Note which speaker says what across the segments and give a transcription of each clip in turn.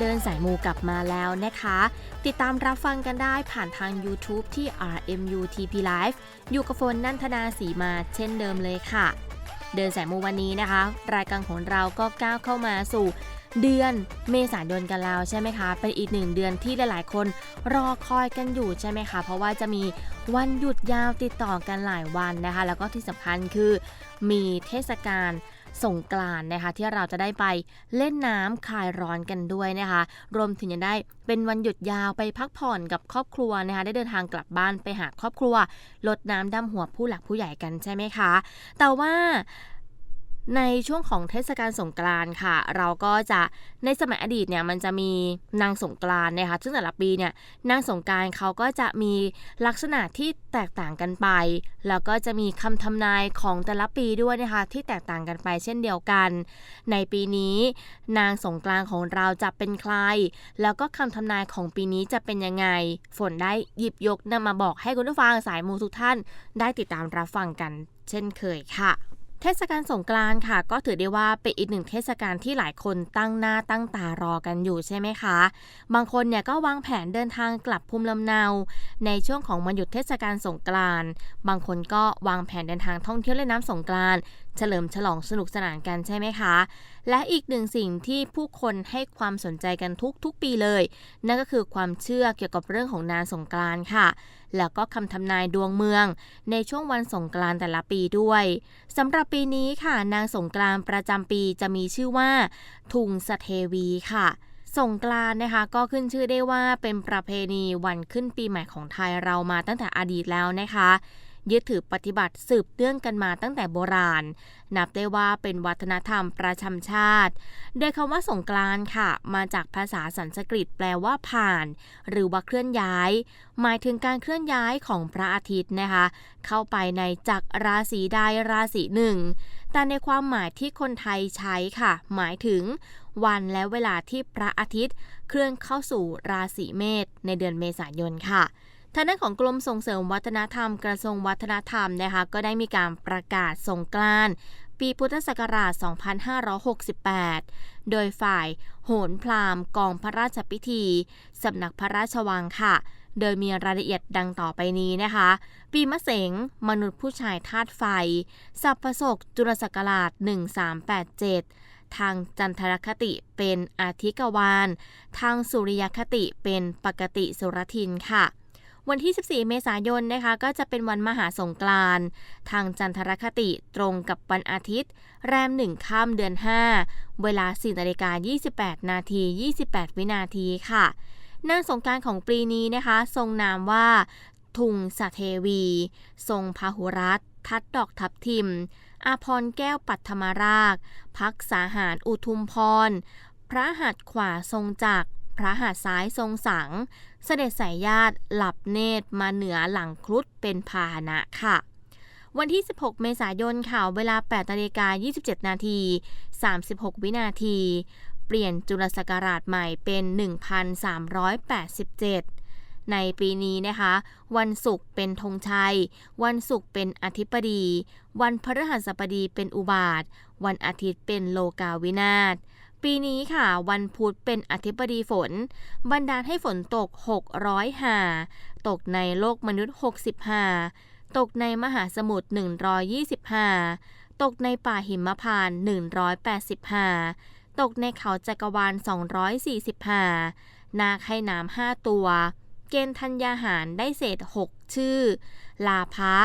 Speaker 1: เดินสายมูกลับมาแล้วนะคะ ติดตามรับฟังกันได้ผ่านทาง YouTube ที่ RMU TP Live อยู่กับฝนนันทนาสีมาเช่นเดิมเลยค่ะ เดินสายมูวันนี้นะคะ รายการของเราก็ก้าวเข้ามาสู่เดือนเมษายนกันแล้วใช่ไหมคะ เป็นอีกหนึ่งเดือนที่หลายๆ คนรอคอยกันอยู่ใช่ไหมคะ เพราะว่าจะมีวันหยุดยาวติดต่อกันหลายวันนะคะ แล้วก็ที่สำคัญคือมีเทศกาล สงกรานนะคะ ที่เราจะได้ไปเล่นน้ำคลายร้อนกันด้วยนะคะ รวมถึงยังได้เป็นวันหยุดยาวไปพักผ่อนกับครอบครัวนะคะ ได้เดินทางกลับบ้านไปหาครอบครัวลดน้ำดำหัวผู้หลักผู้ใหญ่กันใช่ไหมคะ แต่ว่า ในช่วงของเทศกาลสงกรานต์ค่ะ เราก็จะในสมัยอดีตเนี่ยมันจะมีนางสงกรานต์นะคะซึ่งแต่ละปีเนี่ยนางสงกรานต์เขาก็จะมีลักษณะที่แตกต่างกันไป แล้วก็จะมีคำทำนายของแต่ละปีด้วยนะคะที่แตกต่างกันไปเช่นเดียวกัน ในปีนี้ นางสงกรานต์ของเราจะเป็นใคร แล้วก็คำทำนายของปีนี้จะเป็นยังไง ฝนได้หยิบยกนำมาบอกให้คุณผู้ฟังสายมูทุกท่าน ได้ติดตามรับฟังกันเช่นเคยค่ะ เทศกาลสงกรานต์ค่ะ ก็ถือได้ว่าเป็นอีกหนึ่งเทศกาลที่หลายคนตั้งหน้าตั้งตารอกันอยู่ใช่ไหมคะ บางคนเนี่ยก็วางแผนเดินทางกลับภูมิลำเนา ในช่วงของวันหยุดเทศกาลสงกรานต์บางคนก็วางแผนเดินทางท่องเที่ยวเล่นน้ำสงกรานต์ เฉลิมฉลองสนุกสนานกันใช่ไหมคะ และอีกหนึ่งสิ่งที่ผู้คนให้ความสนใจกันทุกทุกปีเลย นั่นก็คือความเชื่อเกี่ยวกับเรื่องของนางสงกรานต์ค่ะ แล้วก็คำทำนายดวงเมือง ในช่วงวันสงกรานต์แต่ละปีด้วยสำหรับปีนี้ค่ะนางสงกรานต์ประจำปีจะมีชื่อว่า ทุงสเทวีค่ะสงกรานต์นะคะก็ขึ้นชื่อได้ว่าเป็นประเพณีวันขึ้นปีใหม่ของไทยเรามาตั้งแต่อดีตแล้วนะคะ ยึดถือปฏิบัติสืบเนื่องกันมาตั้งแต่โบราณ นับได้ว่าเป็นวัฒนธรรมประจำชาติ โดยคำว่าสงกรานต์ค่ะ มาจากภาษาสันสกฤตแปลว่าผ่าน หรือว่าเคลื่อนย้าย หมายถึงการเคลื่อนย้ายของพระอาทิตย์นะคะ เข้าไปในจักรราศีใดราศีหนึ่งแต่ในความหมายที่คนไทยใช้ค่ะ หมายถึงวันและเวลาที่พระอาทิตย์ เคลื่อนเข้าสู่ราศีเมษในเดือนเมษายนค่ะ ทางด้านของกรมส่งเสริมวัฒนธรรมกระทรวงวัฒนธรรมนะคะก็ได้มีการประกาศสงกรานต์ปีพุทธศักราช 2568 โดยฝ่ายโหนพรามกองพระราชพิธี สำนักพระราชวังค่ะ โดยมีรายละเอียดดังต่อไปนี้นะคะ ปีมะเสง มนุษย์ผู้ชายธาตุไฟ สัพพศกจุลศักราช 1387 ทางจันทรคติเป็นอาทิกวาลทางสุริยคติเป็นปกติสุรทินค่ะ วันที่ 14 เมษายนนะคะ ก็จะเป็นวันมหาสงกรานต์ทางจันทรคติตรงกับวันอาทิตย์ แรม1ค่ำเดือน 5 เวลา4นาฬิกา28 นาที 28 วินาทีค่ะนางสงการของปีนี้นะคะ ทรงนามว่า ทุงสเทวี ทรงพาหุรัตทัดดอกทับทิม อาพรแก้วปัทมราก พักษาหารอุทุมพร พระหัตถ์ขวาทรงจักร พระหัตถ์ซ้ายทรงสัง เสด็จสายญาติหลับเนตรมาเหนือหลังครุฑเป็นพาหนะค่ะวันที่ 16 เมษายนค่ะเวลา8นาฬิกา27 นาที 36 วินาที เปลี่ยนจุลศักราชใหม่เป็น 1387 ในปีนี้นะคะ วันศุกร์เป็นธงชัย วันศุกร์เป็นอธิปดี วันพฤหัสบดีเป็นอุบาท วันอาทิตย์เป็นโลกาวินาศ ปีนี้ค่ะ วันพุธเป็นอธิบดีฝน บันดาลให้ฝนตก 600หา ตกในโลกมนุษย์ 60หา ตกในมหาสมุทร120หา ตกในป่าหิมพานต์180หา ตกในเขาจักรวาล 240หา นาคให้น้ำ5ตัว เกณฑ์ธัญญาหารได้เศษ 6 ชื่อ ลาภะ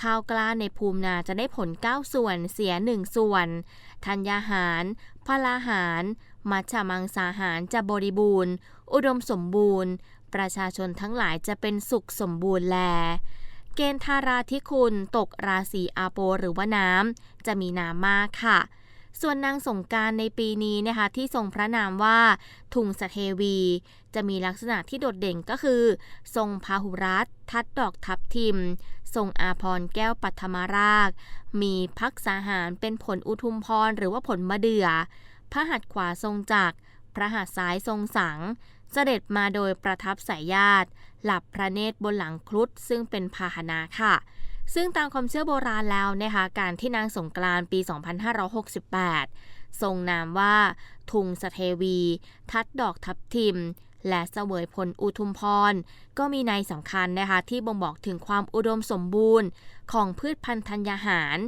Speaker 1: ข้าวกล้าในภูมินาจะได้ผล 9 ส่วน เสีย 1 ส่วน ธัญญาหาร พลาหาร มัชมังสาหารจะบริบูรณ์ อุดมสมบูรณ์ ประชาชนทั้งหลายจะเป็นสุขสมบูรณ์แล เกณฑ์ธาราธิคุณตกราศีอาโปหรือว่าน้ำจะมีน้ำมากค่ะ ส่วนนางสงการในปีนี้นะคะที่ทรงพระนามว่าทุงสเทวี จะมีลักษณะที่โดดเด่นก็คือ ทรงพาหุรัตทัดดอกทับทิม ทรงอาพรแก้วปัทมราก มีพักษาหารเป็นผลอุทุมพรหรือว่าผลมะเดื่อพระหัตถ์ขวาทรงจักรพระหัตถ์ซ้ายทรงสัง เสด็จมาโดยประทับสายญาติ หลับพระเนตรบนหลังครุฑซึ่งเป็นพาหนะค่ะ ซึ่งตามความเชื่อโบราณแล้วนะคะการที่นางสงกรานปี 2568 ทรงนามว่า ทุงสเทวี ทัดดอกทับทิม และเสวยผลอุทุมพร ก็มีในสำคัญนะคะที่บ่งบอกถึงความอุดมสมบูรณ์ของพืชพันธุ์ธัญญาหาร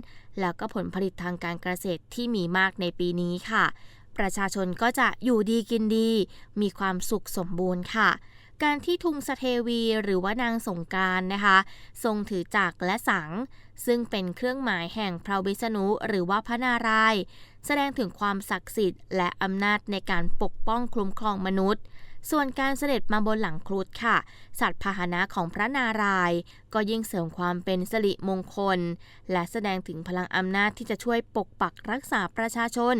Speaker 1: แล้วก็ผลผลิตทางการเกษตรที่มีมากในปีนี้ค่ะ ประชาชนก็จะอยู่ดีกินดี มีความสุขสมบูรณ์ค่ะ การที่ทุมสเทวีหรือว่านางสงการนะคะ ทรงถือจักรและสัง ซึ่งเป็นเครื่องหมายแห่งพระวิษณุหรือว่าพระนาราย แสดงถึงความศักดิ์สิทธิ์และอำนาจในการปกป้องคุ้มครองมนุษย์ ส่วนการเสด็จมาบนหลังครุฑค่ะ สัตว์พาหนะของพระนารายณ์ก็ยิ่งเสริมความเป็นสิริมงคล และแสดงถึงพลังอำนาจที่จะช่วยปกปักรักษาประชาชน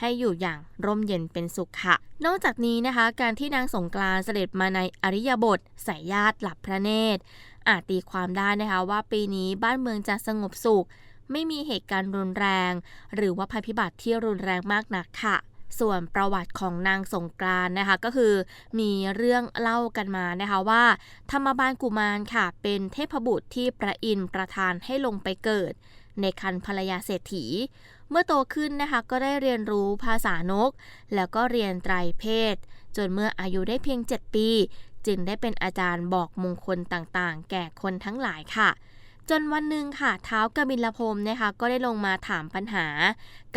Speaker 1: ให้อยู่อย่างร่มเย็นเป็นสุขค่ะ นอกจากนี้นะคะ การที่นางสงกรานเสด็จมาในอริยบทสายญาติหลับพระเนตรอาจตีความได้นะคะว่าปีนี้บ้านเมืองจะสงบสุข ไม่มีเหตุการณ์รุนแรง หรือว่าภัยพิบัติที่รุนแรงมากนักค่ะ ส่วนประวัติของนางสงกรานนะคะก็คือ มีเรื่องเล่ากันมานะคะว่า ธรรมบาลกุมารค่ะ เป็นเทพบุตรที่พระอินทร์ประทานให้ลงไปเกิด ในคันภรรยาเศรษฐีเมื่อโตขึ้นนะคะก็ได้เรียนรู้ภาษานก แล้วก็เรียนไตรเพศ จนเมื่ออายุได้เพียง 7 ปี จึงได้เป็นอาจารย์บอกมงคลต่างๆ แก่คนทั้งหลายค่ะ จนวันหนึ่งค่ะเท้าวกบิลพรมนะคะก็ได้ลงมาถามปัญหา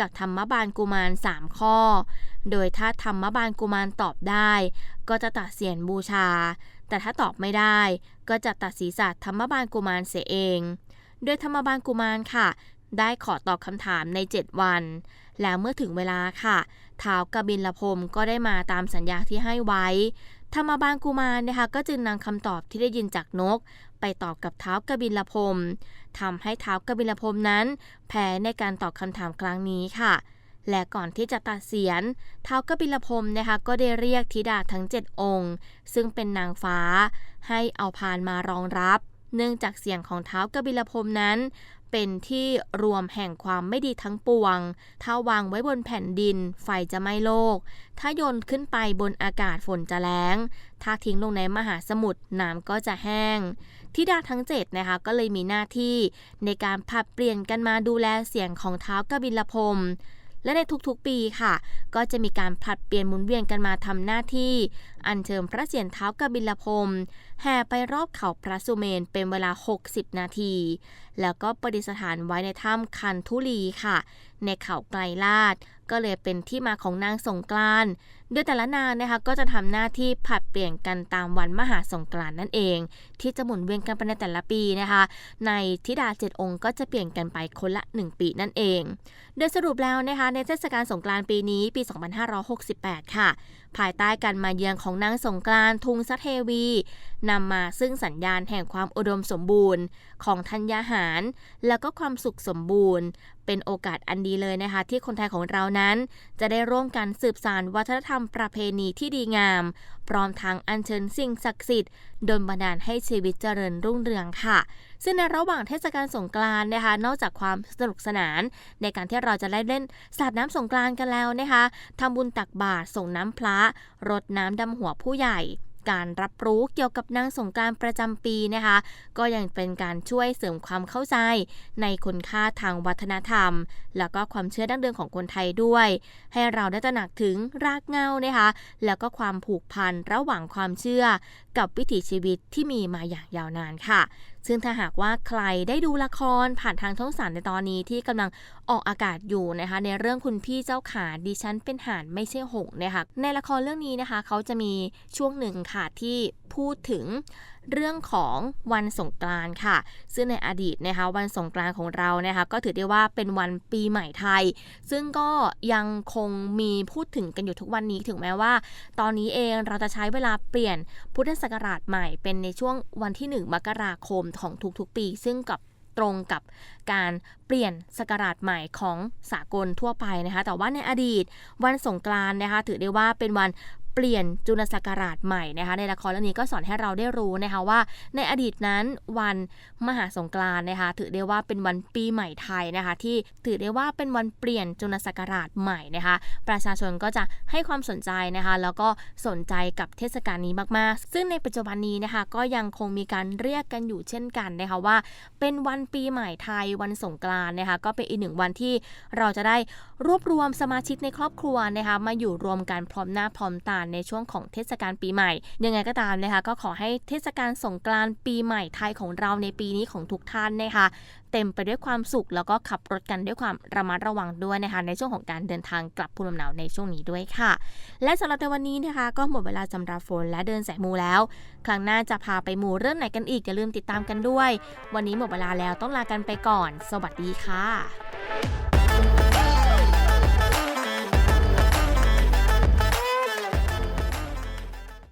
Speaker 1: กับธรรมบาลกุมาร 3 ข้อ โดยถ้าธรรมบาลกุมารตอบได้ ก็จะตัดเสียนบูชา แต่ถ้าตอบไม่ได้ ก็จะตัดศีรษะธรรมบาลกุมารเสียเอง โดยธรรมบาลกุมารค่ะ ได้ขอตอบคำถามใน 7 วัน แล้วเมื่อถึงเวลาค่ะท้าวกบิลพรมก็ได้มาตามสัญญาที่ให้ไว้ธรรมบาลกุมารนะคะก็จึงนำคำตอบที่ได้ยินจากนก ไปตอบกับเท้าวกบิลพรมทำให้เท้าวกบิลพรมนั้น แพ้ในการตอบคำถามครั้งนี้ค่ะ และก่อนที่จะตัดเสียนเท้าวกบิลพรมนะคะก็ได้เรียกธิดาทั้ง 7 องค์ ซึ่งเป็นนางฟ้า ให้เอาพานมารองรับ เนื่องจากเสียงของเท้าวกบิลพรมนั้น เป็นที่รวมแห่งความไม่ดีทั้งปวง ถ้าวางไว้บนแผ่นดิน ไฟจะไหม้โลก ถ้าโยนขึ้นไปบนอากาศฝนจะแล้ง ถ้าทิ้งลงในมหาสมุทรน้ำก็จะแห้งธิดาทั้ง 7 นะคะ ก็เลยมีหน้าที่ในการผลัดเปลี่ยนกันมาดูแลเสียงของเท้ากบิลพรมและในทุกๆปีค่ะ ก็จะมีการผลัดเปลี่ยนหมุนเวียนกันมาทำหน้าที่ อัญเชิญพระเศียรเท้ากบิลพรมแห่ไปรอบเขาพระสุเมนเป็นเวลา 60 นาที แล้วก็ประดิษฐานไว้ในถ้ำคันทุลีค่ะ ในเขาไกลลาด ก็เลยเป็นที่มาของนางสงกรานโดยแต่ละนางนะคะก็จะทำหน้าที่ผัดเปลี่ยนกันตามวันมหาสงกรานนั่นเอง ที่จะหมุนเวียนกันไปในแต่ละปีนะคะ ในธิดาเจ็ดองค์ก็จะเปลี่ยนกันไปคนละ 1 ปีนั่นเอง โดยสรุปแล้วนะคะในเทศกาลสงกรานปีนี้ปี 2568 ค่ะ ภายใต้การมาเยือนของนางสงกรานทุงสเทวีนำมาซึ่งสัญญาณแห่งความอุดมสมบูรณ์ของธัญญาหาร แล้วก็ความสุขสมบูรณ์ เป็นโอกาสอันดีเลยนะคะ ที่คนไทยของเรานั้น จะได้ร่วมกันสืบสานวัฒนธรรมประเพณีที่ดีงาม พร้อมทั้งอัญเชิญสิ่งศักดิ์สิทธิ์ดลบันดาลให้ชีวิตเจริญรุ่งเรืองค่ะ ซึ่งในระหว่างเทศกาลสงกรานต์นะคะ นอกจากความสนุกสนาน ในการที่เราจะได้เล่นสาดน้ำสงกรานต์กันแล้วนะคะทำบุญตักบาตรส่งน้ำพระรดน้ำดำหัวผู้ใหญ่การรับรู้เกี่ยวกับนางสงกรานต์ประจำปีนะคะ ก็ยังเป็นการช่วยเสริมความเข้าใจ ในคุณค่าทางวัฒนธรรม แล้วก็ความเชื่อดั้งเดิมของคนไทยด้วย ให้เราได้ตระหนักถึงรากเหง้านะคะ แล้วก็ความผูกพันระหว่างความเชื่อ กับวิถีชีวิตที่มีมาอย่างยาวนานค่ะ ซึ่งถ้าหากว่าใครได้ดูละครผ่านทางช่องสามในตอนนี้ที่กำลังออกอากาศอยู่นะคะ ในเรื่องคุณพี่เจ้าขาดิฉันเป็นห่านไม่ใช่หงเนี่ยค่ะในละครเรื่องนี้นะคะ เขาจะมีช่วงหนึ่งค่ะที่พูดถึง เรื่องของวันสงกรานต์ค่ะ ซึ่งในอดีตนะคะวันสงกรานต์ของเรานะคะก็ถือได้ว่าเป็นวันปีใหม่ไทย ซึ่งก็ยังคงมีพูดถึงกันอยู่ทุกวันนี้ถึงแม้ว่า ตอนนี้เองเราจะใช้เวลาเปลี่ยนพุทธศักราชใหม่ เป็นในช่วงวันที่ 1 มกราคมของทุกๆปี ซึ่งกับตรงกับการเปลี่ยนศักราชใหม่ของสากลทั่วไปนะคะ แต่ว่าในอดีตวันสงกรานต์นะคะ ถือได้ว่าเป็นวัน เปลี่ยนจุลศักราชใหม่นะคะในละครเรื่องนี้ก็สอนให้เราได้รู้นะคะว่า ในอดีตนั้นวันมหาสงกรานต์นะคะถือได้ว่าเป็นวันปีใหม่ไทยนะคะที่ถือได้ว่าเป็นวันเปลี่ยนจุลศักราชใหม่นะคะประชาชนก็จะให้ความสนใจนะคะแล้วก็สนใจกับเทศกาลนี้มากๆ ซึ่งในปัจจุบันนี้นะคะก็ยังคงมีการเรียกกันอยู่เช่นกันนะคะว่า เป็นวันปีใหม่ไทยวันสงกรานต์นะคะก็เป็นอีกหนึ่งวันที่เราจะได้รวบรวมสมาชิกในครอบครัวนะคะมาอยู่รวมกันพร้อมหน้าพร้อมตาในช่วงของเทศกาลปีใหม่ ยังไงก็ตามนะคะก็ขอให้เทศกาลสงกรานต์ปีใหม่ไทยของเราในปีนี้ของทุกท่านนะคะเต็มไปด้วยความสุข แล้วก็ขับรถกันด้วยความระมัดระวังด้วยนะคะ ในช่วงของการเดินทางกลับภูมิลำเนาในช่วงนี้ด้วยค่ะ และสำหรับในวันนี้นะคะ ก็หมดเวลาสำหรับฝนและเดินสายมูแล้ว ครั้งหน้าจะพาไปมูเรื่องไหนกันอีก อย่าลืมติดตามกันด้วย วันนี้หมดเวลาแล้วต้องลากันไปก่อน สวัสดีค่ะ